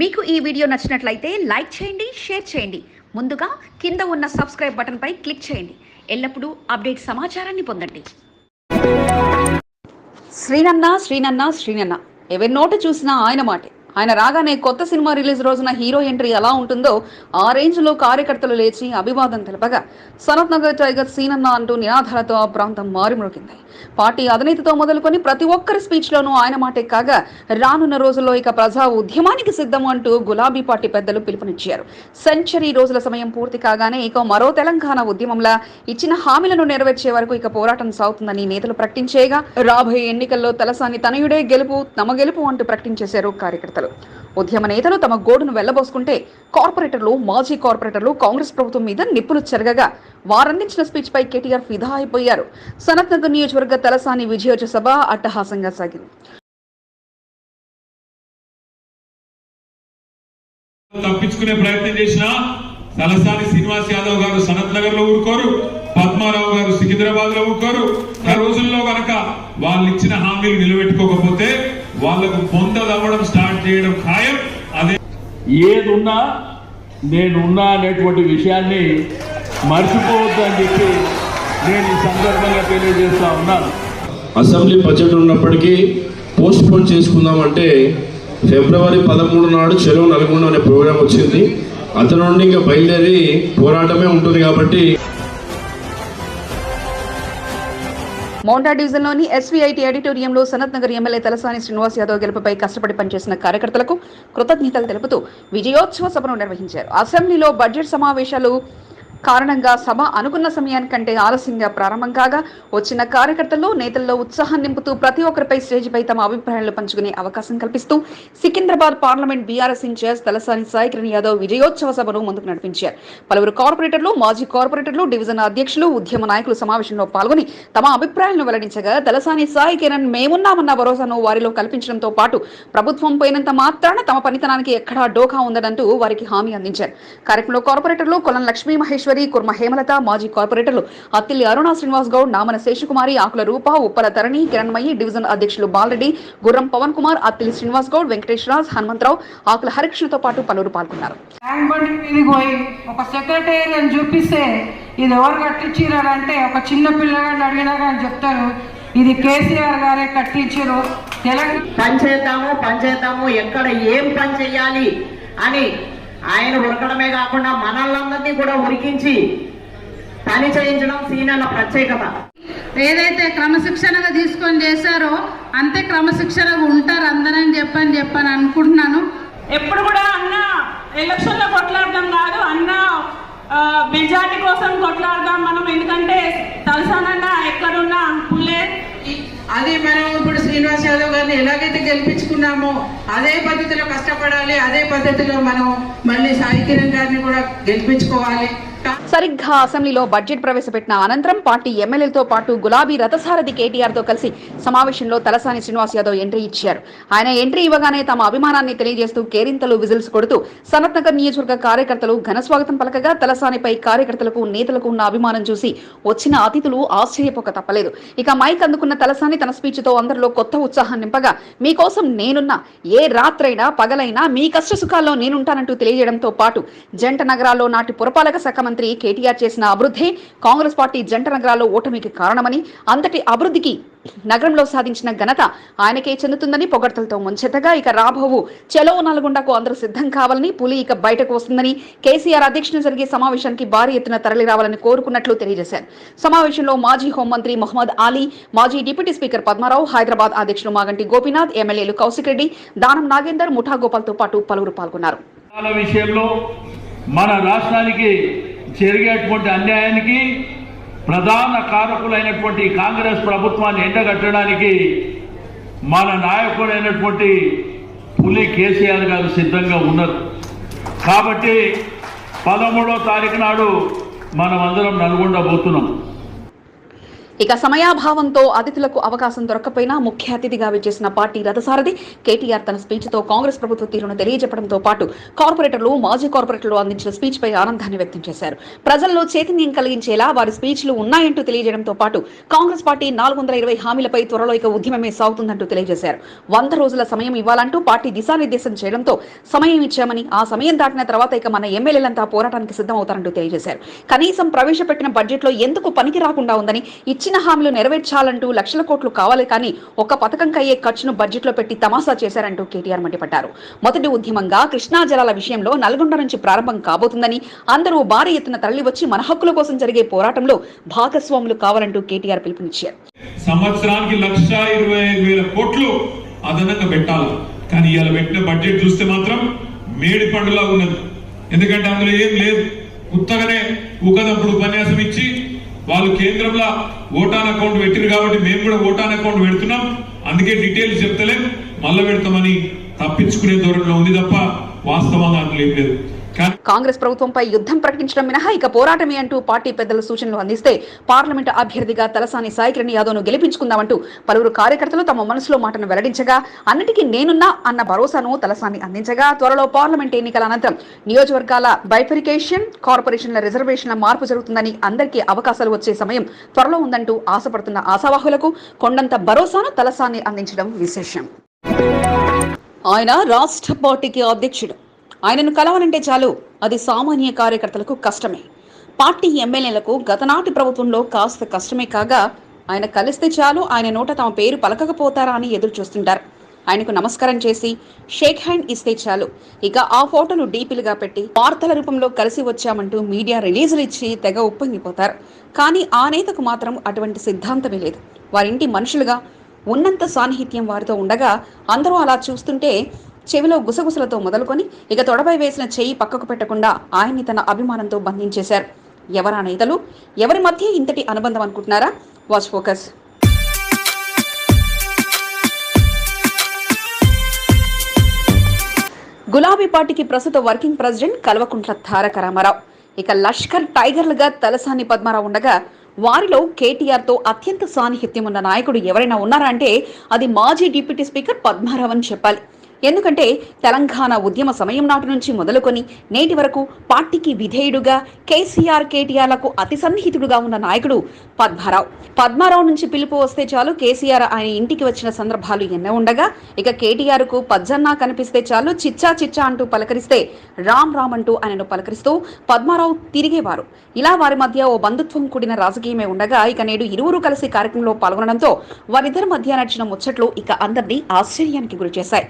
మీకు ఈ వీడియో నచ్చినట్లయితే లైక్ చేయండి షేర్ చేయండి. ముందుగా కింద ఉన్న సబ్స్క్రైబ్ బటన్పై క్లిక్ చేయండి. ఎల్లప్పుడూ అప్డేట్ సమాచారాన్ని పొందండి. శ్రీనన్న శ్రీనన్న శ్రీనన్న. ఎవరి నోట చూసినా ఆయన మాటే. ఆయన రాగానే కొత్త సినిమా రిలీజ్ రోజున హీరో ఎంట్రీ ఎలా ఉంటుందో ఆ రేంజ్లో కార్యకర్తలు లేచి అభివాదం తెలపగా సనత్ నగర్ టైగర్ సీనన్న అంటూ నినాదాలతో ఆ ప్రాంతం మారుమ్రోగింది పార్టీ అధినేతతో మొదలుకొని ప్రతి ఒక్కరి స్పీచ్ లోనూ ఆయన మాటే కాగా రానున్న రోజుల్లో ఇక ప్రజా ఉద్యమానికి సిద్ధం అంటూ గులాబీ పార్టీ పెద్దలు పిలుపునిచ్చారు. సెంచరీ రోజుల సమయం పూర్తి కాగానే ఇక మరో తెలంగాణ ఉద్యమంలా ఇచ్చిన హామీలను నెరవేర్చే వరకు ఇక పోరాటం సాగుతుందని నేతలు ప్రకటించేగా రాబోయే ఎన్నికల్లో తలసాని తనయుడే గెలుపు తమ గెలుపు అంటూ ప్రకటించేశారు కార్యకర్తలు. ఉద్యమ నేతలు తమ గోడును వెళ్ళబోసుకుంటే కార్పొరేటర్లు మాజీ కార్పొరేటర్లు కాంగ్రెస్ ప్రభుత్వం మీద నిప్పులు చెరగగా వారందించిన స్పీచ్ పై కేటీఆర్ ఫిదా అయిపోయారు. సనత్నగర్ నియోజకవర్గ తలసాని విజయోత్సవ సభ అట్టహాసంగా సాగింది. తప్పించుకునే ప్రయత్నం చేసిన తలసాని శ్రీనివాస్ యాదవ్ గారు సనత్ నగర్లో ఊరుకోరు పద్మారావు గారు సికింద్రాబాద్లో ఊరుకోరు. ఆ రోజుల్లో కనుక వాళ్ళు ఇచ్చిన హామీలు నిలబెట్టుకోకపోతే వాళ్ళకు పొందదవ్వడం స్టార్ట్ చేయడం ఖాయం. అదే ఏదున్నా నేనున్నా అనేటువంటి విషయాన్ని మర్చిపోవద్దు అని చెప్పి నేను ఈ సందర్భంగా తెలియజేస్తా ఉన్నాను. అసెంబ్లీ బడ్జెట్ ఉన్నప్పటికీ పోస్ట్ పోన్ చేసుకుందామంటే ఫిబ్రవరి పదమూడు నాడు చెరువు నల్గొండ అనే ప్రోగ్రాం వచ్చింది. అతను నుండి ఇంకా బయలుదేరి పోరాటమే ఉంటుంది కాబట్టి మౌంటా డివిజన్లోని ఎస్వీఐటీ ఆడిటోరియంలో సనత్ నగర్ ఎమ్మెల్యే తలసాని శ్రీనివాస్ యాదవ్ గెలుపుపై కష్టపడి పనిచేసిన కార్యకర్తలకు కృతజ్ఞతలు తెలుపుతూ విజయోత్సవ సభను నిర్వహించారు. అసెంబ్లీలో బడ్జెట్ సమావేశాలు కారణంగా సభ అనుకున్న సమయానికంటే ఆలస్యంగా ప్రారంభం కాగా వచ్చిన కార్యకర్తలు నేతల్లో ఉత్సాహం నింపుతూ ప్రతి ఒక్కరిపై స్టేజిపై తమ అభిప్రాయాలు పంచుకునే అవకాశం కల్పిస్తూ Secunderabad parliament BRS incharge Talasani Sai Kiran Yadav విజయోత్సవ సభను ముందుకు నడిపించారు. పలువురు కార్పొరేటర్లు మాజీ కార్పొరేటర్లు డివిజన్ అధ్యక్షులు ఉద్యమ నాయకులు సమావేశంలో పాల్గొని తమ అభిప్రాయాలను వెల్లడించగా తలసాని సాయి కిరణ్ మేమున్నామన్న భరోసాను వారిలో కల్పించడంతో పాటు ప్రభుత్వం పోయినంత మాత్రాన తమ పనితనానికి ఎక్కడా డోకా ఉందనంటూ వారికి హామీ అందించారు. కార్యక్రమంలో కార్పొరేటర్లు కొలం లక్ష్మీ మహేశ్వర్ కుర్మ హేమలత మాజీ కార్పొరేటర్లు అత్తిల్లి అరుణ శ్రీనివాస్ గౌడ్ నామన శేషకుమారి ఆకుల రూప ఉప్పల తరణి కిరణ్మయి డివిజన్ అధ్యక్షులు బాలరెడ్డి గుర్రం పవన్ కుమార్ అత్తిలి శ్రీనివాస్ గౌడ్ వెంకటేష్ రాజ్ హనుమంతరావు ఆకుల హరికృష్ణతో పాటు పలువురు పాల్గొన్నారు. ఒక సెక్రటేరియన్ చూపిస్తే ఇది ఎవరు కట్టించారు అంటే ఒక చిన్న పిల్లగాడిని అడిగినా కానీ చెప్తారు. ఇది కేసీఆర్ గారే కట్టించారు తెలంగాణ పని చేద్దాము పని చేద్దాము ఎక్కడ ఏం పని చెయ్యాలి అని ఆయన ఉరకడమే కాకుండా మనల్నందరినీ కూడా ఉరికించి పని చేయించడం సీనియర్ల ప్రత్యేకత. ఏదైతే క్రమశిక్షణగా తీసుకొని చేశారో అంతే క్రమశిక్షణగా ఉంటారు అందరని చెప్పని చెప్పని అనుకుంటున్నాను. ఎప్పుడు కూడా అన్న ఎలక్షన్లో కొట్లాడదాం కాదు అన్న మెజార్టీ కోసం కొట్లాడదాం మనం. ఎందుకంటే తలసానన్న ఎక్కడున్నా పుల్లే అది మనం ఇప్పుడు శ్రీనివాస్ యాదవ్ గారిని ఎలాగైతే గెలిపించుకున్నామో అదే పద్ధతిలో కష్టపడాలి అదే పద్ధతిలో మనం మళ్ళీ సాయి కిరణ్ గారిని కూడా గెలిపించుకోవాలి. సరిగ్గా అసెంబ్లీలో బడ్జెట్ ప్రవేశపెట్టిన అనంతరం పార్టీ ఎమ్మెల్యేలతో పాటు గులాబీ రథసారథి కేటీఆర్తో కలిసి సమావేశంలో తలసాని శ్రీనివాస్ యాదవ్ ఎంట్రీ ఇచ్చారు. ఆయన ఎంట్రీ ఇవ్వగానే తమ అభిమానాన్ని తెలియజేస్తూ కేరింతలు విజిల్స్ కొడుతూ సనత్ నగర్ నియోజకవర్గ కార్యకర్తలు ఘన స్వాగతం పలకగా తలసానిపై కార్యకర్తలకు నేతలకు ఉన్న అభిమానం చూసి వచ్చిన అతిథులు ఆశ్చర్యపోక తప్పలేదు. ఇక మైక్ అందుకున్న తలసాని తన స్పీచ్తో అందరిలో కొత్త ఉత్సాహం నింపగా మీకోసం నేనున్నా. ఏ రాత్రైనా పగలైనా మీ కష్ట సుఖాల్లో నేనుంటానంటూ తెలియజేయడంతో పాటు జంట నగరాల్లో నాటి పురపాలక శాఖ మంత్రి కేటీఆర్ చేసిన అభివృద్ధి కాంగ్రెస్ పార్టీ జంట నగరాల్లో ఓటమికి కారణమని అంతటి అభివృద్ధికి నగరంలో సాధించిన ఘనత ఆయనకే చెందుతుందని పొగడ్తలతో ముంచెత్తగా ఇక రాబోవు చెలో నల్గొండకు అందరూ సిద్ధం కావాలని పులి ఇక బయటకు వస్తుందని కేసీఆర్ అధ్యక్షతన జరిగే సమావేశానికి భారీ ఎత్తున తరలి రావాలని కోరుకున్నట్లు తెలియజేశారు. సమావేశంలో మాజీ హోంమంత్రి మహమ్మద్ అలీ మాజీ డిప్యూటీ స్పీకర్ పద్మారావు హైదరాబాద్ అధ్యక్షులు మాగంటి గోపీనాథ్ ఎమ్మెల్యేలు కౌశిక్ రెడ్డి దానం నాగేందర్ ముఠా గోపాల్తో పాటు పలువురు పాల్గొన్నారు. విషయంలో మన రాష్ట్రానికి జరిగేటువంటి అన్యాయానికి ప్రధాన కారకులైనటువంటి కాంగ్రెస్ ప్రభుత్వాన్ని ఎండగట్టడానికి మన నాయకుడైనటువంటి పులి కేసీఆర్ గారు సిద్ధంగా ఉన్నారు. కాబట్టి పదమూడో తారీఖు నాడు మనం అందరం నల్గొండ పోతున్నాం ఇక సమయాభావంతో అతిథులకు అవకాశం దొరకకపోయినా ముఖ్య అతిథిగా విచ్చేసిన పార్టీ రథసారథి కేటీఆర్ తన స్పీచ్తో కాంగ్రెస్ ప్రభుత్వ తీరును తెలియజెప్పడంతో పాటు కార్పొరేటర్లు మాజీ కార్పొరేటర్లు అందించిన స్పీచ్ పై ఆనందాన్ని వ్యక్తం చేశారు. ప్రజల్లో చైతన్యం కలిగించేలా వారి స్పీచ్లు ఉన్నాయంటూ తెలియజేయడంతో పాటు కాంగ్రెస్ పార్టీ నాలుగు వందల ఇరవై హామీలపై త్వరలో ఇక ఉద్యమమే సాగుతుందంటూ తెలియజేశారు. వంద రోజుల సమయం ఇవ్వాలంటూ పార్టీ దిశానిర్దేశం చేయడంతో సమయం ఇచ్చామని ఆ సమయం దాటిన తర్వాత ఇక మన ఎమ్మెల్యేలంతా పోరాటానికి సిద్ధమవుతారంటూ తెలియజేశారు. కనీసం ప్రవేశపెట్టిన బడ్జెట్లో ఎందుకు పనికి రాకుండా ఉందని ఇచ్చిన హామీలు నెరవేర్చాలంటూ లక్షల కోట్లు కావాలి కానీ ఒక్క పథకంకి అయ్యే ఖర్చును బడ్జెట్లో పెట్టి తమాసా చేశారంటూ కేటీఆర్ మండిపడ్డారు. మొదటి ఉద్యమంగా కృష్ణా జలాల విషయంలో నల్గొండ నుంచి ప్రారంభం కాబోతుందని అందరూ భారీ ఎత్తున తరలి వచ్చి మన హక్కుల కోసం జరిగే పోరాటంలో భాగస్వాములు కావాలంటూ కేటీఆర్ పిలుపునిచ్చారు. సంవత్సరానికి లక్ష ఇరవై ఐదు వేల కోట్లు అదనంగా పెట్టాలి. కానీ ఇవాళ పెట్టిన బడ్జెట్ చూస్తే మాత్రం మేడి పండులా ఉన్నది. ఎందుకంటే అందులో ఏం లేదు. కొత్తగానే ఊకదప్పుడు ఉపన్యాసం ఇచ్చి వాళ్ళు కేంద్రంలో ఓటాన్ అకౌంట్ పెట్టిరు కాబట్టి మేము కూడా ఓటాన్ అకౌంట్ పెడుతున్నాం. అందుకే డీటెయిల్స్ చెప్తలేం. మళ్ళీ పెడతామని తప్పించుకునే ధోరణిలో ఉంది తప్ప వాస్తవంగా అందులో ఏం లేదు. కాంగ్రెస్ ప్రభుత్వంపై యుద్ధం ప్రకటించడం మినహా ఇక పోరాటమే అంటూ పార్టీ పెద్దల సూచనలు అందిస్తే పార్లమెంటు అభ్యర్థిగా తలసాని సాయికిరణ్ యాదవ్ను గెలిపించుకుందామంటూ పలువురు కార్యకర్తలు తమ మనసులో మాటను వెల్లడించగా అన్నిటికీ నేనున్నా అన్న భరోసాను తలసాని అందించగా త్వరలో పార్లమెంట్ ఎన్నికల అనంతరం నియోజకవర్గాల బైఫరికేషన్ కార్పొరేషన్ల రిజర్వేషన్ల మార్పు జరుగుతుందని అందరికీ అవకాశాలు వచ్చే సమయం త్వరలో ఉందంటూ ఆశపడుతున్న ఆశావాహులకు కొండంత భరోసాను తలసాని అందించడం విశేషం. ఆయన రాష్ట్ర పార్టీకి అధ్యక్షుడు. ఆయనను కలవాలంటే చాలు. అది సామాన్య కార్యకర్తలకు కష్టమే. పార్టీ ఎమ్మెల్యేలకు గతనాటి ప్రభుత్వంలో కాస్త కష్టమే కాగా ఆయన కలిస్తే చాలు ఆయన నోట తమ పేరు పలకకపోతారా అని ఎదురు చూస్తుంటారు ఆయనకు నమస్కారం చేసి షేక్ హ్యాండ్ ఇస్తే చాలు. ఇక ఆ ఫోటోలు డీపీలుగా పెట్టి వార్తల రూపంలో కలిసి వచ్చామంటూ మీడియా రిలీజులు ఇచ్చి తెగ ఉప్పొంగిపోతారు. కానీ ఆ నేతకు మాత్రం అటువంటి సిద్ధాంతమే లేదు. వారింటి మనుషులుగా ఉన్నంత సాన్నిహిత్యం వారితో ఉండగా అందరూ అలా చూస్తుంటే చెవిలో గుసగుసలతో మొదలుకొని ఇక తొడపై వేసిన చెయ్యి పక్కకు పెట్టకుండా ఆయన్ని తన అభిమానంతో బంధించేశారు. ఎవరా నేతలు ఎవరి మధ్య ఇంతటి అనుబంధం అనుకుంటున్నారా? వాచ్ ఫోకస్ గులాబీ పార్టీకి ప్రస్తుత వర్కింగ్ ప్రెసిడెంట్ కల్వకుంట్ల తారక రామారావు. ఇక లష్కర్ టైగర్లుగా తలసాని పద్మారావు ఉండగా వారిలో కేటీఆర్తో అత్యంత సాన్నిహిత్యం ఉన్న నాయకుడు ఎవరైనా ఉన్నారా అంటే అది మాజీ డిప్యూటీ స్పీకర్ పద్మారావు అని చెప్పాలి. ఎందుకంటే తెలంగాణ ఉద్యమ సమయం నాటి నుంచి మొదలుకొని నేటి వరకు పార్టీకి విధేయుడుగా కేసీఆర్ కేటీఆర్లకు అతి సన్నిహితుడుగా ఉన్న నాయకుడు పద్మారావు. పద్మారావు నుంచి పిలుపు వస్తే చాలు కేసీఆర్ ఆయన ఇంటికి వచ్చిన సందర్భాలు ఎన్నో ఉండగా ఇక కేటీఆర్కు పజ్జన్నా కనిపిస్తే చాలు చిచ్చా చిచ్చా అంటూ పలకరిస్తే రామ్ రామ్ అంటూ ఆయనను పలకరిస్తూ పద్మారావు తిరిగేవారు. ఇలా వారి మధ్య ఓ బంధుత్వం కూడిన రాజకీయమే ఉండగా ఇక నేడు ఇరువురు కలిసి కార్యక్రమంలో పాల్గొనడంతో వారిద్దరి మధ్య నడిచిన ముచ్చట్లు ఇక అందరినీ ఆశ్చర్యానికి గురిచేశాయి.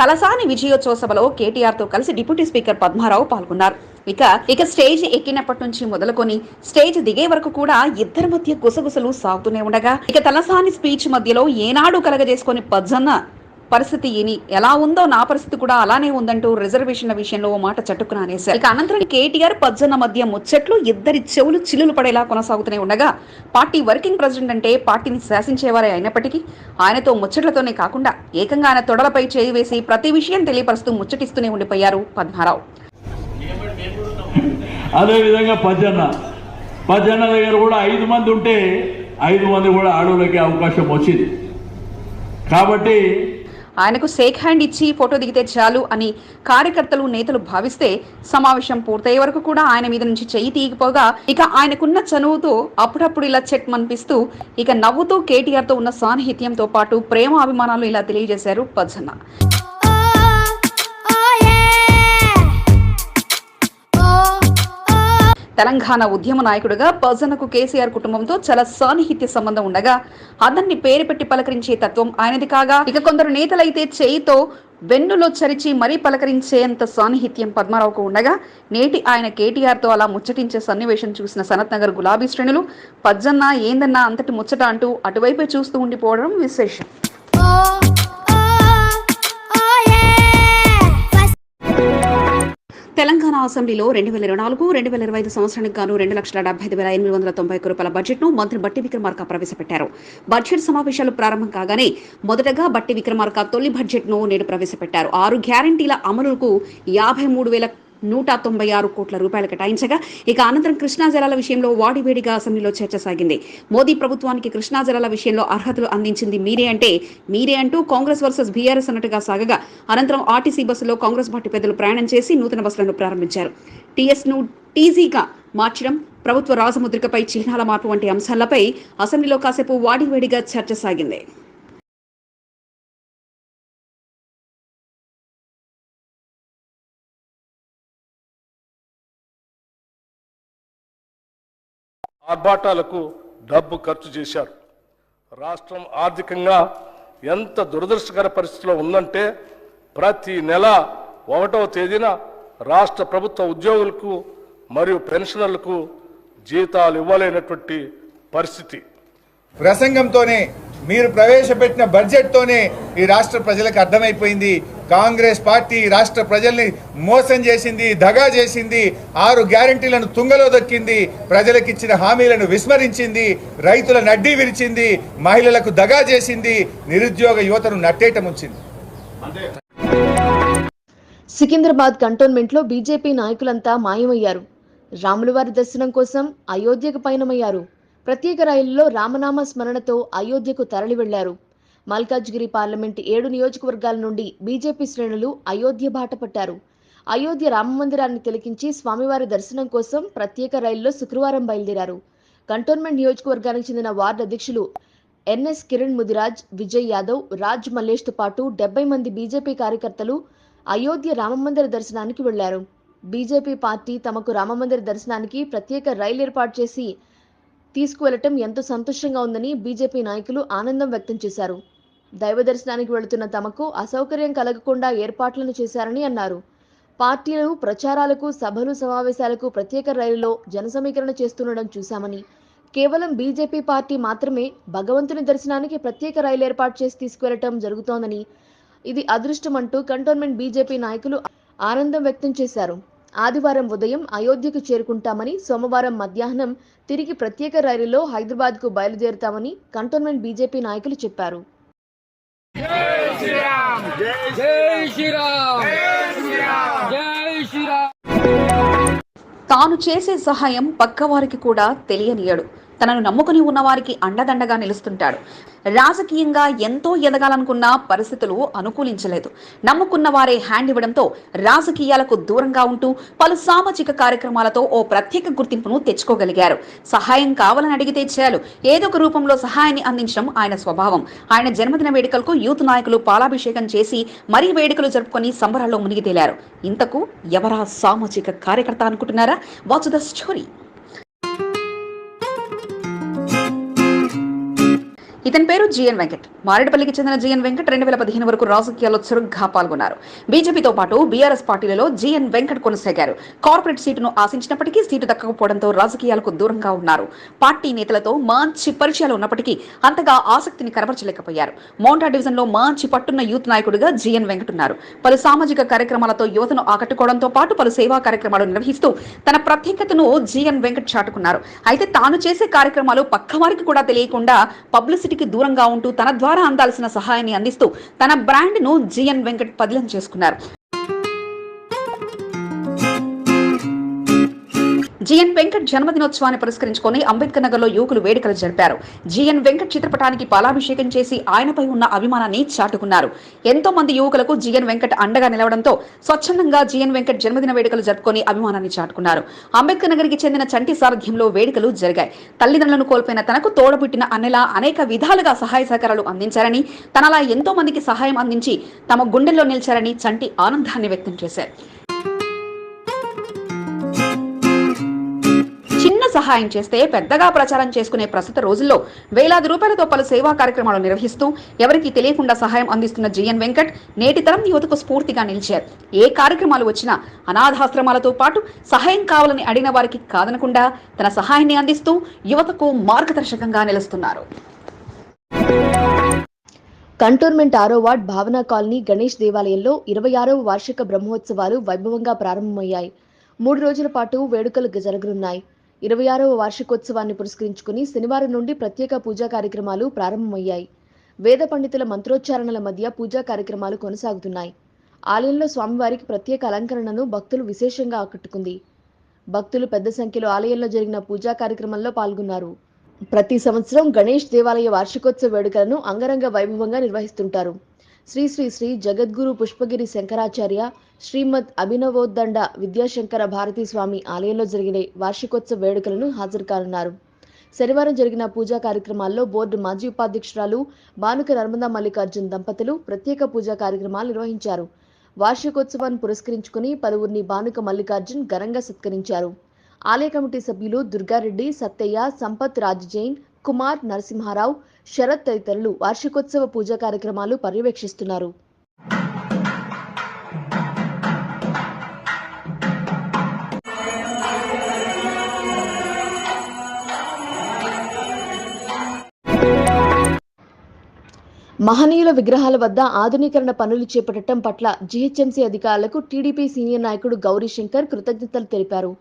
తలసాని విజయోత్సవ సభలో కేటీఆర్తో కలిసి డిప్యూటీ స్పీకర్ పద్మారావు పాల్గొన్నారు. ఇక ఇక స్టేజ్ ఎక్కినప్పటి నుంచి మొదలుకొని స్టేజ్ దిగే వరకు కూడా ఇద్దరి మధ్య గుసగుసలు సాగుతూనే ఉండగా ఇక తలసాని స్పీచ్ మధ్యలో ఏనాడు కలగజేసుకొని పజ్జన్న పరిస్థితి ఇని ఎలా ఉందో నా పరిస్థితి కూడా అలానే ఉందంటూ రిజర్వేషన్ల విషయంలో ఓ మాట చట్టుకుని అనేశారు. ఇక అనంతరం కేటీఆర్ పద్జన మధ్య ముచ్చట్లు ఇద్దరి చెవులు చిల్లులు పడేలా కొనసాగుతూనే ఉండగా పార్టీ వర్కింగ్ ప్రెసిడెంట్ అంటే పార్టీని శాసించేవారే అయినప్పటికీ ఆయనతో ముచ్చట్లతోనే కాకుండా ఏకంగా ఆయన తొడలపై చేయి వేసి ప్రతి విషయం తెలియపరుస్తూ ముచ్చటిస్తూనే ఉండిపోయారు పద్మారావు. అదేవిధంగా పద్జన్న పద్జన్న దగ్గర కూడా ఐదు మంది ఉంటే ఐదు మంది కూడా ఆడవులకి అవకాశం వచ్చింది. కాబట్టి ఆయనకు షేక్ హ్యాండ్ ఇచ్చి ఫోటో దిగితే చాలు అని కార్యకర్తలు నేతలు భావిస్తే సమావేశం పూర్తయ్యే వరకు కూడా ఆయన మీద నుంచి చెయ్యి తీగిపోగా ఇక ఆయనకున్న చనువుతో అప్పుడప్పుడు ఇలా చెక్ మనిపిస్తూ ఇక నవ్వుతూ కేటీఆర్తో ఉన్న సాన్నిహిత్యంతో పాటు ప్రేమ అభిమానాలు ఇలా తెలియజేశారు పజ్జన్న తెలంగాణ ఉద్యమ నాయకుడిగా పర్జనకు కేసీఆర్ కుటుంబంతో చాలా సాన్నిహిత్య సంబంధం ఉండగా అతన్ని పేరు పెట్టి పలకరించే తత్వం ఆయనది కాగా ఇక కొందరు నేతలైతే చేయితో వెన్నులో చరిచి మరీ పలకరించేంత సాన్నిహిత్యం పద్మారావుకు ఉండగా నేటి ఆయన కేటీఆర్తో అలా ముచ్చటించే సన్నివేశం చూసిన సనత్ నగర్ గులాబీ శ్రేణులు పజ్జన్న ఏందన్నా అంతటి ముచ్చట అంటూ అటువైపే చూస్తూ ఉండిపోవడం విశేషం. తెలంగాణ అసెంబ్లీలో రెండు వేల ఇరవై నాలుగు రెండు వేల ఇరవై ఐదు సంవత్సరానికి గాను రెండు లక్షల డెబ్బై ఐదు వేల ఎనిమిది వందల తొంభై ఒక్క రూపాయల బడ్జెట్ను మంత్రి బట్టి విక్రమార్క ప్రవేశపెట్టారు. బడ్జెట్ సమావేశాలు ప్రారంభం కాగానే మొదటగా బట్టి విక్రమార్క తొలి బడ్జెట్ను నేడు ప్రవేశపెట్టారు. ఆరు గ్యారంటీల అమలుకు యాభై మూడు వేల నూట తొంభై ఆరు కోట్ల రూపాయలు కేటాయించగా ఇక అనంతరం కృష్ణా జలాల విషయంలో వాడివేడిగా అసెంబ్లీలో చర్చ సాగింది. మోదీ ప్రభుత్వానికి కృష్ణా జలాల విషయంలో అర్హతలు అందించింది మీరే అంటే మీరే అంటూ కాంగ్రెస్ వర్సెస్ బీఆర్ఎస్ అన్నట్టుగా సాగగా అనంతరం ఆర్టీసీ బస్సులో కాంగ్రెస్ పార్టీ పెద్దలు ప్రయాణం చేసి నూతన బస్సులను ప్రారంభించారు. టీఎస్ను టీజీగా మార్చడం ప్రభుత్వ రాజముద్రికపై చిహ్నాల మార్పు వంటి అంశాలపై అసెంబ్లీలో కాసేపు వాడివేడిగా చర్చ సాగింది. ఆర్భాటాలకు డబ్బు ఖర్చు చేశారు. రాష్ట్రం ఆర్థికంగా ఎంత దురదృష్టకర పరిస్థితిలో ఉందంటే ప్రతి నెల ఒకటవ తేదీన రాష్ట్ర ప్రభుత్వ ఉద్యోగులకు మరియు పెన్షనర్లకు జీతాలు ఇవ్వలేనటువంటి పరిస్థితి. ప్రసంగంతోనే మీరు ప్రవేశపెట్టిన బడ్జెట్తోనే ఈ రాష్ట్ర ప్రజలకు అర్థమైపోయింది. కాంగ్రెస్ పార్టీ రాష్ట్ర ప్రజల్ని మోసం చేసింది దగా చేసింది ఆరు గ్యారంటీలను తుంగలో దొక్కింది ప్రజలకు ఇచ్చిన హామీలను విస్మరించింది రైతుల నడ్డీ విరిచింది మహిళలకు దగా చేసింది నిరుద్యోగ యువతను నట్టేటముంచింది సికింద్రాబాద్ కంటోన్మెంట్లో బీజేపీ నాయకులంతా మాయమయ్యారు. రాములవారి దర్శనం కోసం అయోధ్యకు పయనమయ్యారు. ప్రత్యేక రైలులో రామనామ స్మరణతో అయోధ్యకు తరలి వెళ్ళారు మల్కాజ్గిరి పార్లమెంట్ ఏడు నియోజకవర్గాల నుండి బీజేపీ శ్రేణులు అయోధ్య బాట పట్టారు. అయోధ్య రామమందిరాన్ని తిలకించి స్వామివారి దర్శనం కోసం ప్రత్యేక రైల్లో శుక్రవారం బయలుదేరారు. కంటోన్మెంట్ నియోజకవర్గానికి చెందిన వార్డు అధ్యక్షులు ఎన్ఎస్ కిరణ్ ముదిరాజ్ విజయ్ యాదవ్ రాజ్ మల్లేష్తో పాటు డెబ్బై మంది బీజేపీ కార్యకర్తలు అయోధ్య రామమందిర దర్శనానికి వెళ్ళారు. బీజేపీ పార్టీ తమకు రామమందిర దర్శనానికి ప్రత్యేక రైలు ఏర్పాటు చేసి తీసుకువెళ్ళటం ఎంతో సంతోషంగా ఉందని బీజేపీ నాయకులు ఆనందం వ్యక్తం చేశారు. దైవ దర్శనానికి వెళుతున్న తమకు అసౌకర్యం కలగకుండా ఏర్పాట్లను చేశారని అన్నారు. పార్టీలు ప్రచారాలకు సభలు సమావేశాలకు ప్రత్యేక రైలులో జనసమీకరణ చేస్తుండడం చూశామని కేవలం బీజేపీ పార్టీ మాత్రమే భగవంతుని దర్శనానికి ప్రత్యేక రైలు ఏర్పాటు చేసి తీసుకువెళ్ళటం జరుగుతోందని ఇది అదృష్టమంటూ కంటోన్మెంట్ బీజేపీ నాయకులు ఆనందం వ్యక్తం చేశారు. ఆదివారం ఉదయం అయోధ్యకు చేరుకుంటామని సోమవారం మధ్యాహ్నం తిరిగి ప్రత్యేక రైలులో హైదరాబాద్కు బయలుదేరుతామని కంటోన్మెంట్ బీజేపీ నాయకులు చెప్పారు. తాను చేసే సహాయం పక్కవారికి కూడా తెలియనియడు. తనను నమ్ముకుని ఉన్న వారికి అండదండగా నిలుస్తుంటాడు. రాజకీయంగా ఎంతో ఎదగాలనుకున్న పరిస్థితులు అనుకూలించలేదు. నమ్ముకున్న వారే హ్యాండ్ ఇవ్వడంతో రాజకీయాలకు దూరంగా ఉంటూ పలు సామాజిక కార్యక్రమాలతో ఓ ప్రత్యేక గుర్తింపును తెచ్చుకోగలిగారు. సహాయం కావాలని అడిగితే చాలు. ఏదో ఒక రూపంలో సహాయాన్ని అందించడం ఆయన స్వభావం. ఆయన జన్మదిన వేడుకలకు యూత్ నాయకులు పాలాభిషేకం చేసి మరీ వేడుకలు జరుపుకొని సంబరాల్లో మునిగి తేలారు. ఇంతకు ఎవరా సామాజిక కార్యకర్త అనుకుంటున్నారా? Watch the story. ఇతని పేరు జిఎన్ వెంకట్. మారేడుపల్లికి చెందిన జిఎన్ వెంకట్ రెండు వేల పదిహేను వరకు రాజకీయాల్లో చురుగ్గా పాల్గొన్నారు. బీజేపీతో పాటు బీఆర్ఎస్ పార్టీలలో జిఎన్ వెంకట్ కొనసాగారు. కార్పొరేట్ సీటును ఆశించినప్పటికీ సీటు దక్కకపోవడంతో రాజకీయాలకు దూరంగా ఉన్నారు. పార్టీ నేతలతో మంచి పరిచయాలు ఉన్నప్పటికీ అంతగా ఆసక్తిని కనబరచలేకపోయారు. మౌంటా డివిజన్లో మంచి పట్టున్న యూత్ నాయకుడిగా జిఎన్ వెంకట్ ఉన్నారు. పలు సామాజిక కార్యక్రమాలతో యువతను ఆకట్టుకోవడంతో పాటు పలు సేవా కార్యక్రమాలు నిర్వహిస్తూ తన ప్రత్యేకతను జిఎన్ వెంకట్ చాటుకున్నారు. అయితే తాను చేసే కార్యక్రమాలు పక్కవారికి కూడా తెలియకుండా పబ్లిసిటీకి దూరంగా ఉంటూ తన ద్వారా అందాల్సిన సహాయాన్ని అందిస్తూ తన బ్రాండ్ను జిఎన్ వెంకట్ పదిలం చేసుకున్నారు. జిఎన్ వెంకట్ జన్మదినోత్సవాన్ని పురస్కరించుకుని అంబేద్కర్ నగర్లో యువకులు వేడుకలు జరిపారు. జిఎన్ వెంకట్ చిత్రపటానికి పాలాభిషేకం చేసి ఆయనపై ఉన్న అభిమానాన్ని చాటుకున్నారు. ఎంతో మంది యువకులకు జిఎన్ వెంకట్ అండగా నిలవడంతో స్వచ్ఛందంగా జిఎన్ వెంకట్ జన్మదిన వేడుకలు జరుపుకొని అభిమానాన్ని చాటుకున్నారు. అంబేద్కర్ నగర్కి చెందిన చంటి సారథ్యంలో వేడుకలు జరిగాయి. తల్లిదండ్రులను కోల్పోయిన తనకు తోడబుట్టిన అన్నెలా అనేక విధాలుగా సహాయ సహకారాలు అందించారని తనలా ఎంతో మందికి సహాయం అందించి తమ గుండెల్లో నిలిచారని చంటి ఆనందాన్ని వ్యక్తం చేశారు. సహాయం చేస్తే పెద్దగా ప్రచారం చేసుకునే ప్రస్తుత రోజుల్లో వేలాది రూపాయలతో పలు సేవా కార్యక్రమాలు నిర్వహిస్తూ ఎవరికీ తెలియకుండా సహాయం అందిస్తున్న జిఎన్ వెంకట్ నేటి తరం యువతకు స్ఫూర్తిగా నిలిచారు. ఏ కార్యక్రమాలు వచ్చినా అనాథాశ్రమాలతో పాటు సహాయం కావాలని అడిగిన వారికి కాదనకుండా తన సహాయాన్ని అందిస్తూ యువతకు మార్గదర్శకంగా నిలుస్తున్నారు. కంటోన్మెంట్ ఆరో వార్డ్ భావనా కాలనీ గణేష్ దేవాలయంలో ఇరవై ఆరవ వార్షిక బ్రహ్మోత్సవాలు వైభవంగా ప్రారంభమయ్యాయి. మూడు రోజుల పాటు వేడుకలు జరగనున్నాయి. ఇరవై ఆరవ వార్షికోత్సవాన్ని పురస్కరించుకుని శనివారం నుండి ప్రత్యేక పూజా కార్యక్రమాలు ప్రారంభమయ్యాయి. వేద పండితుల మంత్రోచ్చారణల మధ్య పూజా కార్యక్రమాలు కొనసాగుతున్నాయి. ఆలయంలో స్వామివారికి ప్రత్యేక అలంకరణను భక్తులు విశేషంగా ఆకట్టుకుంది. భక్తులు పెద్ద సంఖ్యలో ఆలయంలో జరిగిన పూజా కార్యక్రమంలో పాల్గొన్నారు. ప్రతి సంవత్సరం గణేష్ దేవాలయ వార్షికోత్సవ వేడుకలను అంగరంగ వైభవంగా నిర్వహిస్తుంటారు. శ్రీ శ్రీ శ్రీ జగద్గురు పుష్పగిరి శంకరాచార్య శ్రీమద్ అభినవోద్దండ విద్యాశంకర భారతీ స్వామి ఆలయంలో జరిగిన వార్షికోత్సవ వేడుకలను హాజరు కానున్నారు. శనివారం జరిగిన పూజా కార్యక్రమాల్లో బోర్డు మాజీ ఉపాధ్యక్షురాలు బానుక నర్మదా మల్లికార్జున్ దంపతులు ప్రత్యేక పూజా కార్యక్రమాలు నిర్వహించారు. వార్షికోత్సవాన్ని పురస్కరించుకుని పలువురిని బానుక మల్లికార్జున్ ఘనంగా సత్కరించారు. ఆలయ కమిటీ సభ్యులు దుర్గారెడ్డి సత్తయ్య సంపత్ రాజ్ జైన్ కుమార్ నరసింహారావు శరత్ తదితరులు వార్షికోత్సవ పూజా కార్యక్రమాలు పర్యవేక్షిస్తున్నారు. మహనీయుల విగ్రహాల వద్ద ఆధునీకరణ పనులు చేపట్టడం పట్ల జీహెచ్ఎంసీ అధికారులకు టీడీపీ సీనియర్ నాయకుడు గౌరీశంకర్ కృతజ్ఞతలు తెలిపారు.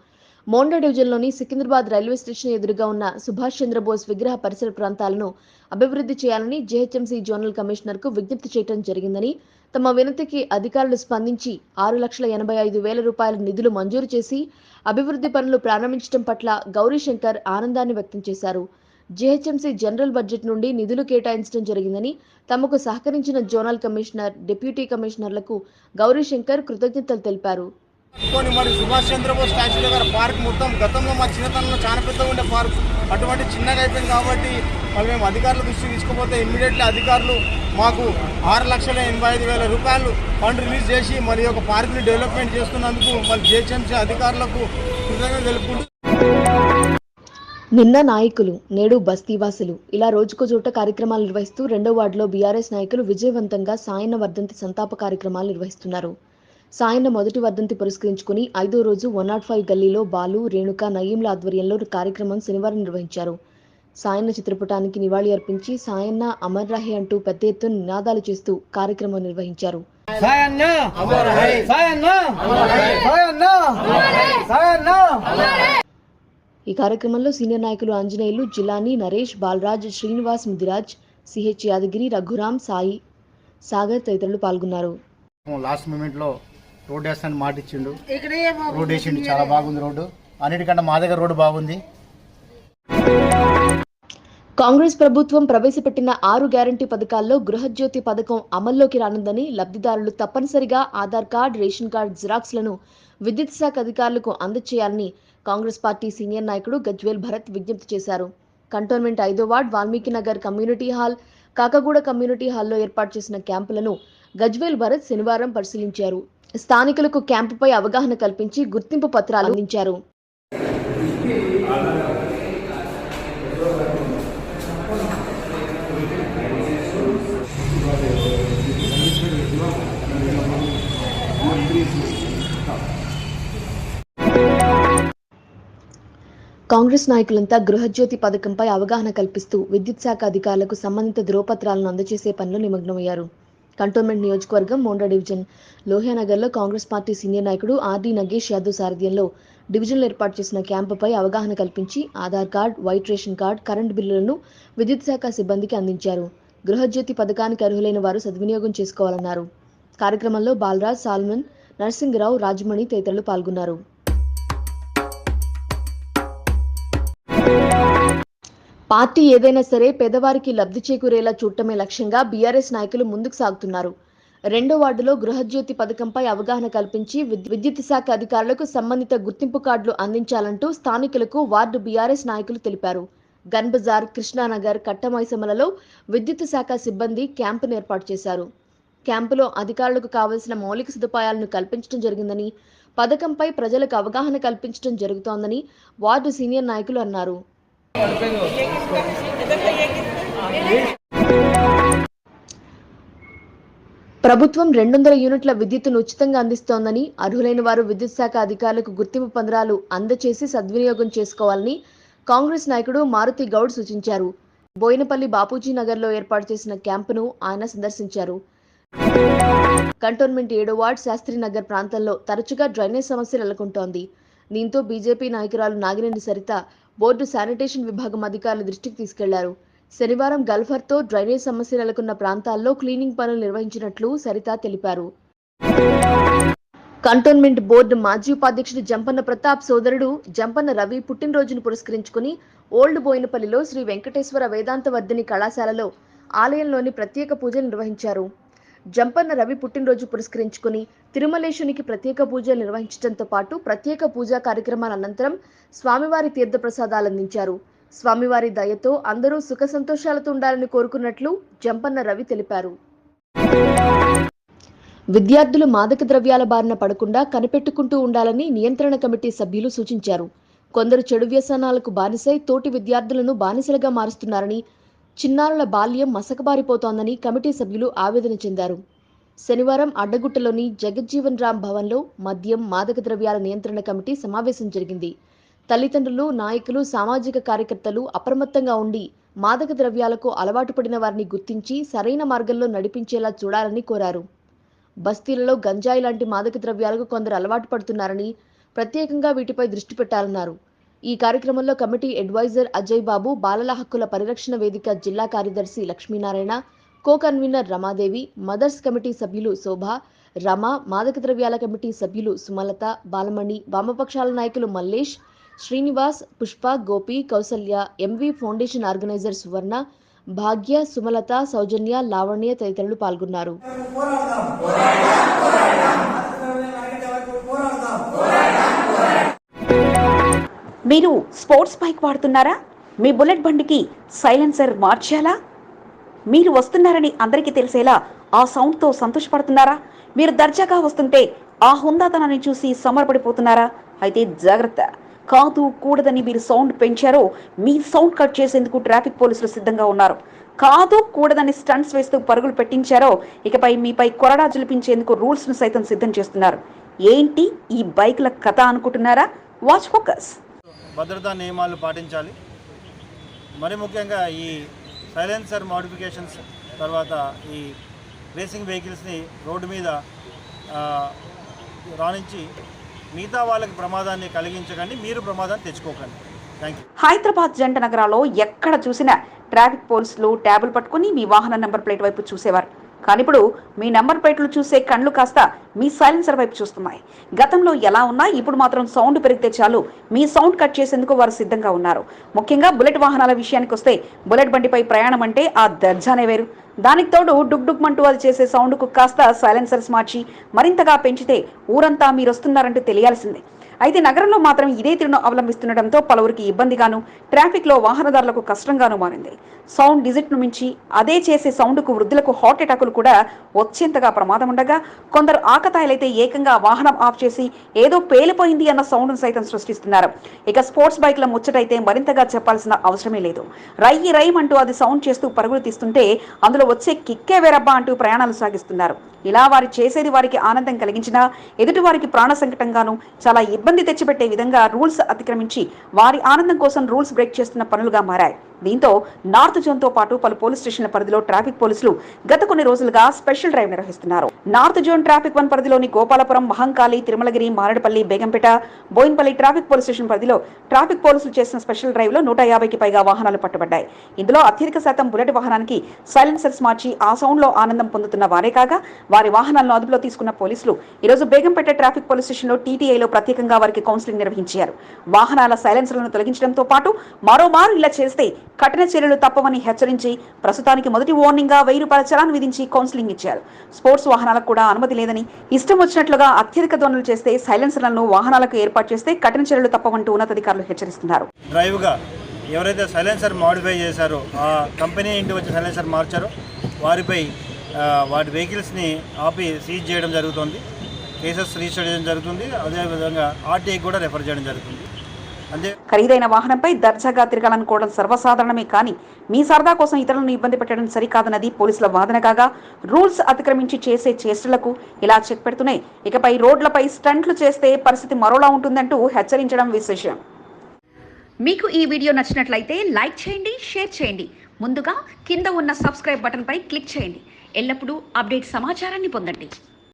మోండా డివిజన్లోని సికింద్రాబాద్ రైల్వే స్టేషన్ ఎదురుగా ఉన్న సుభాష్ చంద్రబోస్ విగ్రహ పరిసర ప్రాంతాలను అభివృద్ధి చేయాలని జీహెచ్ఎంసీ జోనల్ కమిషనర్కు విజ్ఞప్తి చేయడం జరిగిందని తమ వినతికి అధికారులు స్పందించి ఆరు లక్షల ఎనభై ఐదు వేల రూపాయల నిధులు మంజూరు చేసి అభివృద్ధి పనులు ప్రారంభించడం పట్ల గౌరీశంకర్ ఆనందాన్ని వ్యక్తం చేశారు. జీహెచ్ఎంసీ జనరల్ బడ్జెట్ నుండి నిధులు కేటాయించడం జరిగిందని తమకు సహకరించిన జోనల్ కమిషనర్ డిప్యూటీ కమిషనర్లకు గౌరీశంకర్ కృతజ్ఞతలు తెలిపారు. కొన్ని మరి సుభాష్ చంద్రబోస్ స్టాచ్యూ గారు పార్క్ మొత్తం గతంలో మా చిన్నతనంలో చాలా పెద్దగా ఉండే పార్క్. అటువంటి చిన్నగా అయిపోయింది కాబట్టి మరి మేము అధికారుల దృష్టికి తీసుకుపోతే ఇమ్మీడియట్లీ అధికారులు మాకు ఆరు లక్షల ఎనభై ఐదు వేల రూపాయలు ఫండ్ రిలీజ్ చేసి మరి ఒక పార్క్ని డెవలప్మెంట్ చేస్తున్నందుకు మరి జిహెచ్ఎంసీ అధికారులకు కృతజ్ఞత తెలుపుకుంటూ నిన్న నాయకులు నేడు బస్తీవాసులు. ఇలా రోజుకో చోట కార్యక్రమాలు నిర్వహిస్తూ రెండో వార్డులో బీఆర్ఎస్ నాయకులు విజయవంతంగా సాయన వర్ధంతి సంతాప కార్యక్రమాలు నిర్వహిస్తున్నారు. సాయన్న మొదటి వర్ధంతి పురస్కరించుకుని ఐదో రోజు వన్ నాట్ ఫైవ్ గల్లీలో బాలు రేణుక నయీంల ఆధ్వర్యంలో కార్యక్రమం శనివారం నిర్వహించారు. సాయన్న చిత్రపటానికి నివాళి అర్పించి సాయన్న అమర్ రహే అంటూ పెద్ద ఎత్తున నినాదాలు చేస్తూ కార్యక్రమం నిర్వహించారు. ఈ కార్యక్రమంలో సీనియర్ నాయకులు ఆంజనేయులు జిలాని నరేష్ బాలరాజ్ శ్రీనివాస్ ముదిరాజ్ సిహెచ్ యాదగిరి రఘురాం సాయి సాగర్ తదితరులు పాల్గొన్నారు. లాస్ట్ మూమెంట్లో రోడ్ వేస్తాను మాట ఇచ్చిండు. రోడ్ వేసిండు. చాలా బాగుంది రోడ్డు. అన్నిటికంటే మా దగ్గర రోడ్డు బాగుంది. కాంగ్రెస్ ప్రభుత్వం ప్రవేశపెట్టిన ఆరు గ్యారంటీ పథకాల్లో గృహజ్యోతి పథకం అమల్లోకి రానుందని లబ్ధిదారులు తప్పనిసరిగా ఆధార్ కార్డ్ రేషన్ కార్డ్ జిరాక్స్లను విద్యుత్ శాఖ అధికారులకు అందజేయాలని కాంగ్రెస్ పార్టీ సీనియర్ నాయకుడు గజ్వేల్ భరత్ విజ్ఞప్తి చేశారు. కంటోన్మెంట్ ఐదో ward Valmiki Nagar community hall Kakaguda community హాల్లో ఏర్పాటు చేసిన క్యాంపులను గజ్వేల్ భరత్ శనివారం పరిశీలించారు. స్థానికులకు క్యాంపుపై అవగాహన కల్పించి గుర్తింపు పత్రాలు అందించారు. కాంగ్రెస్ నాయకులంతా గృహజ్యోతి పథకంపై అవగాహన కల్పిస్తూ విద్యుత్ శాఖ అధికారులకు సంబంధిత ధ్రువపత్రాలను అందజేసే పనిలో నిమగ్నమయ్యారు. కంటోన్మెంట్ నియోజకవర్గం మోండా డివిజన్. లోహియానగర్లో కాంగ్రెస్ పార్టీ సీనియర్ నాయకుడు ఆర్డీ నగేష్ యాదవ్ సారథ్యంలో డివిజన్లో ఏర్పాటు చేసిన క్యాంపుపై అవగాహన కల్పించి Aadhaar card white ration card current బిల్లులను విద్యుత్ శాఖ సిబ్బందికి అందించారు. గృహజ్యోతి పథకానికి అర్హులైన వారు సద్వినియోగం చేసుకోవాలన్నారు. కార్యక్రమంలో బాలరాజ్ సాల్మన్ నరసింగరావు రాజమణి తదితరులు పాల్గొన్నారు. పార్టీ ఏదైనా సరే పేదవారికి లబ్ధి చేకూరేలా చూడటమే లక్ష్యంగా బీఆర్ఎస్ నాయకులు ముందుకు సాగుతున్నారు. రెండో వార్డులో గృహజ్యోతి పథకంపై అవగాహన కల్పించి విద్యుత్ శాఖ అధికారులకు సంబంధిత గుర్తింపు కార్డులు అందించాలంటూ స్థానికులకు వార్డు బీఆర్ఎస్ నాయకులు తెలిపారు. గన్ బజార్ కృష్ణానగర్ కట్టమైసమలలో విద్యుత్ శాఖ సిబ్బంది క్యాంపును ఏర్పాటు చేశారు. క్యాంపులో అధికారులకు కావలసిన మౌలిక సదుపాయాలను కల్పించడం జరిగిందని పథకంపై ప్రజలకు అవగాహన కల్పించడం జరుగుతోందని వార్డు సీనియర్ నాయకులు అన్నారు. ప్రభుత్వం రెండు వందల యూనిట్ల విద్యుత్తును ఉచితంగా అందిస్తోందని అర్హులైన వారు విద్యుత్ శాఖ అధికారులకు గుర్తింపు పంద్రాలు అందచేసి సద్వినియోగం చేసుకోవాలని కాంగ్రెస్ నాయకుడు మారుతి గౌడ్ సూచించారు. బోయినపల్లి బాపూజీ నగర్లో ఏర్పాటు చేసిన క్యాంపును ఆయన సందర్శించారు. కంటోన్మెంట్ ఏడో వార్డ్ శాస్త్రి నగర్ ప్రాంతంలో తరచుగా డ్రైనేజ్ సమస్య నెలకొంటోంది. దీంతో బీజేపీ నాయకురాలు నాగినేని సరిత బోర్డు శానిటేషన్ విభాగం అధికారుల దృష్టికి తీసుకెళ్ళారు. శనివారం గల్ఫర్తో డ్రైనేజ్ సమస్య నెలకొన్న ప్రాంతాల్లో క్లీనింగ్ పనులు నిర్వహించినట్లు సరిత తెలిపారు. కంటోన్మెంట్ బోర్డు మాజీ ఉపాధ్యక్షుడు జంపన్న ప్రతాప్ సోదరుడు జంపన్న రవి పుట్టినరోజును పురస్కరించుకుని ఓల్డ్ బోయినపల్లిలో శ్రీ వెంకటేశ్వర వేదాంత వర్ధిని కళాశాలలో ఆలయంలోని ప్రత్యేక పూజలు నిర్వహించారు. జంపన్న రవి పుట్టినరోజు పురస్కరించుకుని తిరుమలేశునికి ప్రత్యేక పూజలు నిర్వహించడంతో పాటు ప్రత్యేక పూజా కార్యక్రమాల అనంతరం స్వామివారి తీర్థప్రసాదాలు అందించారు. స్వామివారి దయతో అందరూ సుఖ సంతోషాలతో ఉండాలని కోరుకున్నట్లు జంపన్న రవి తెలిపారు. విద్యార్థులు మాదక ద్రవ్యాల బారిన పడకుండా కనిపెట్టుకుంటూ ఉండాలని నియంత్రణ కమిటీ సభ్యులు సూచించారు. కొందరు చెడు వ్యసనాలకు బానిసై తోటి విద్యార్థులను బానిసలుగా మారుస్తున్నారని చిన్నారుల బాల్యం మసకబారిపోతోందని కమిటీ సభ్యులు ఆవేదన చెందారు. శనివారం అడ్డగుట్టలోని జగజ్జీవన్ రామ్ భవన్లో మద్యం మాదక ద్రవ్యాల నియంత్రణ కమిటీ సమావేశం జరిగింది. తల్లిదండ్రులు నాయకులు సామాజిక కార్యకర్తలు అప్రమత్తంగా ఉండి మాదక ద్రవ్యాలకు అలవాటు పడిన వారిని గుర్తించి సరైన మార్గంలో నడిపించేలా చూడాలని కోరారు. బస్తీలలో గంజాయి లాంటి మాదక ద్రవ్యాలకు కొందరు అలవాటు పడుతున్నారని ప్రత్యేకంగా వీటిపై దృష్టి పెట్టాలన్నారు. ఈ కార్యక్రమంలో కమిటీ అడ్వైజర్ అజయ్ బాబు బాలల హక్కుల పరిరక్షణ వేదిక జిల్లా కార్యదర్శి Lakshminarayana co convener Ramadevi mothers committee సభ్యులు శోభ రమ మాదక ద్రవ్యాల కమిటీ సభ్యులు సుమలత బాలమణి వామపక్షాల నాయకులు Mallesh Srinivas Pushpa Gopi Kousalya M V foundation organizer Suvarna Bhagya Sumalatha Soujanya Lavanya తదితరులు పాల్గొన్నారు. మీరు స్పోర్ట్స్ బైక్ వాడుతున్నారా? మీ బుల్లెట్ బండికి సైలెన్సర్ మార్చాలా? మీరు వస్తున్నారని అందరికీ తెలిసేలా ఆ సౌండ్తో సంతోషపడుతున్నారా? మీరు దర్జాగా వస్తుంటే ఆ హుందాతనాన్ని చూసి సమరపడిపోతున్నారా అయితే జాగ్రత్త. కాదు కూడదని మీరు సౌండ్ పెంచారో మీ సౌండ్ కట్ చేసేందుకు ట్రాఫిక్ పోలీసులు సిద్ధంగా ఉన్నారు. కాదు కూడదని స్టంట్స్ వేస్తూ పరుగులు పెట్టించారో ఇకపై మీపై కొరడా జులిపించేందుకు రూల్స్ను సైతం సిద్ధం చేస్తున్నారు. ఏంటి ఈ బైక్ల కథ అనుకుంటున్నారా? Watch focus. భద్రతా నియమాలు పాటించాలి. మరి ముఖ్యంగా ఈ సైలెన్సర్ మోడిఫికేషన్స్ తర్వాత ఈ రేసింగ్ వెహికల్స్ని రోడ్డు మీద రాణించి మిగతా వాళ్ళకి ప్రమాదాన్ని కలిగించకండి మీరు ప్రమాదాన్ని తెచ్చుకోకండి. థ్యాంక్ యూ హైదరాబాద్ జంట నగరాల్లో ఎక్కడ చూసినా ట్రాఫిక్ పోలీసులు ట్యాబులు పట్టుకుని మీ వాహన నెంబర్ ప్లేట్ వైపు చూసేవారు. కానీ ఇప్పుడు మీ నెంబర్ ప్లేట్లు చూసే కళ్ళు కాస్త మీ సైలెన్సర్ వైపు చూస్తున్నాయి. గతంలో ఎలా ఉన్నా ఇప్పుడు మాత్రం సౌండ్ పెరిగితే చాలు. మీ సౌండ్ కట్ చేసేందుకు వారు సిద్ధంగా ఉన్నారు. ముఖ్యంగా బుల్లెట్ వాహనాల విషయానికి వస్తే బుల్లెట్ బండిపై ప్రయాణం అంటే ఆ దర్జానే వేరు. దానికి తోడు డుక్ డుక్ మంటూ అది చేసే సౌండ్కు కాస్త సైలెన్సర్స్ మార్చి మరింతగా పెంచితే ఊరంతా మీరు వస్తున్నారంటూ తెలియాల్సిందే. అయితే నగరంలో మాత్రం ఇదే తీరును అవలంబిస్తుండటంతో పలువురికి ఇబ్బందిగాను ట్రాఫిక్లో వాహనదారులకు కష్టంగాను మారింది. సౌండ్ డిజిట్ను మించి అదే చేసే సౌండ్కు వృద్ధులకు హార్ట్ అటాకులు కూడా వచ్చేంతగా ప్రమాదం ఉండగా కొందరు ఆకతాయిలైతే ఏకంగా వాహనం ఆఫ్ చేసి ఏదో పేలిపోయింది అన్న సౌండ్ను సైతం సృష్టిస్తున్నారు. ఇక స్పోర్ట్స్ బైక్ల ముచ్చటైతే మరింతగా చెప్పాల్సిన అవసరమే లేదు. రయ్యి రైమ్ అంటూ అది సౌండ్ చేస్తూ పరుగులు తీస్తుంటే అందులో వచ్చే కిక్కే వేరబ్బా అంటూ ప్రయాణాలు సాగిస్తున్నారు. ఇలా వారి చేసేది వారికి ఆనందం కలిగించినా ఎదుటి వారికి ప్రాణ సంకటంగాను చాలా ఇబ్బంది తెచ్చిపెట్టే విధంగా రూల్స్ అతిక్రమించి వారి ఆనందం కోసం రూల్స్ బ్రేక్ చేస్తున్న పనులుగా మారాయి. దీంతో నార్త్ జోన్తో పాటు పలు పోలీస్ స్టేషన్ల పరిధిలో ట్రాఫిక్ పోలీసులు గత కొన్ని రోజులుగా స్పెషల్ డ్రైవ్ నిర్వహిస్తున్నారు. నార్త్ జోన్ ట్రాఫిక్ వన్ పరిధిలోని Gopalapuram Mahankali Tirumalagiri Maredpally Begumpet Bowenpally traffic police station పరిధిలో ట్రాఫిక్ పోలీసులు చేసిన స్పెషల్ డ్రైవ్లో నూట యాభైకి పైగా వాహనాలు పట్టుబడ్డాయి. ఇందులో అత్యధిక శాతం బుల్లెట్ వాహనానికి సైలెన్సర్స్ మార్చి ఆ సౌండ్లో ఆనందం పొందుతున్న వారే కాగా వారి వాహనాలను అదుపులో తీసుకున్న పోలీసులు ఈరోజు బేగంపేట ట్రాఫిక్ పోలీస్ స్టేషన్లో టీటీఐలో ప్రత్యేకంగా వారికి కౌన్సిలింగ్ నిర్వహించారు. వాహనాల సైలెన్సర్లను తొలగించడంతో పాటు మరోమారు ఇలా చేస్తే కఠిన చర్యలు తప్పవని హెచ్చరించి ప్రస్తుతానికి మొదటి వార్నింగ్గా వెయ్యి రూపాయల చలాన్ విధించి కౌన్సిలింగ్ ఇచ్చారు. స్పోర్ట్స్ వాహనాలకు కూడా అనుమతి లేదని ఇష్టం వచ్చినట్లుగా అత్యధిక ధ్వనులు చేస్తే సైలెన్సర్లను వాహనాలకు ఏర్పాటు చేస్తే కఠిన చర్యలు తప్పవంటూ ఉన్నతాధికారులు హెచ్చరిస్తున్నారు. డ్రైవ్గా ఎవరైతే సైలెన్సర్ మాడిఫై చేశారో ఆ కంపెనీ ఇంటి వచ్చి సైలెన్సర్ మార్చారో వారిపై వాటి వెహికల్స్ని ఆపి సీజ్ చేయడం జరుగుతుంది. కేసెస్ రిజిస్టర్ చేయడం జరుగుతుంది. అదేవిధంగా ఆర్టీఐకి కూడా రెఫర్ చేయడం జరుగుతుంది. అంతే. ఖరీదైన వాహనంపై దర్జాగా తిరగాలనుకోవడం సర్వసాధారణమే కానీ మీ సరదా కోసం ఇతరులను ఇబ్బంది పెట్టడం సరికాదన్నది పోలీసుల వాదన కాగా రూల్స్ అతిక్రమించి చేసే చేష్టలకు ఇలా చెక్ పెడుతున్నాయి. ఇకపై రోడ్లపై స్టంట్లు చేస్తే పరిస్థితి మరోలా ఉంటుందంటూ హెచ్చరించడం విశేషం. మీకు ఈ వీడియో నచ్చినట్లయితే లైక్ చేయండి షేర్ చేయండి. ముందుగా కింద ఉన్న సబ్స్క్రైబ్ బటన్పై క్లిక్ చేయండి. ఎల్లప్పుడూ అప్డేట్ సమాచారాన్ని పొందండి.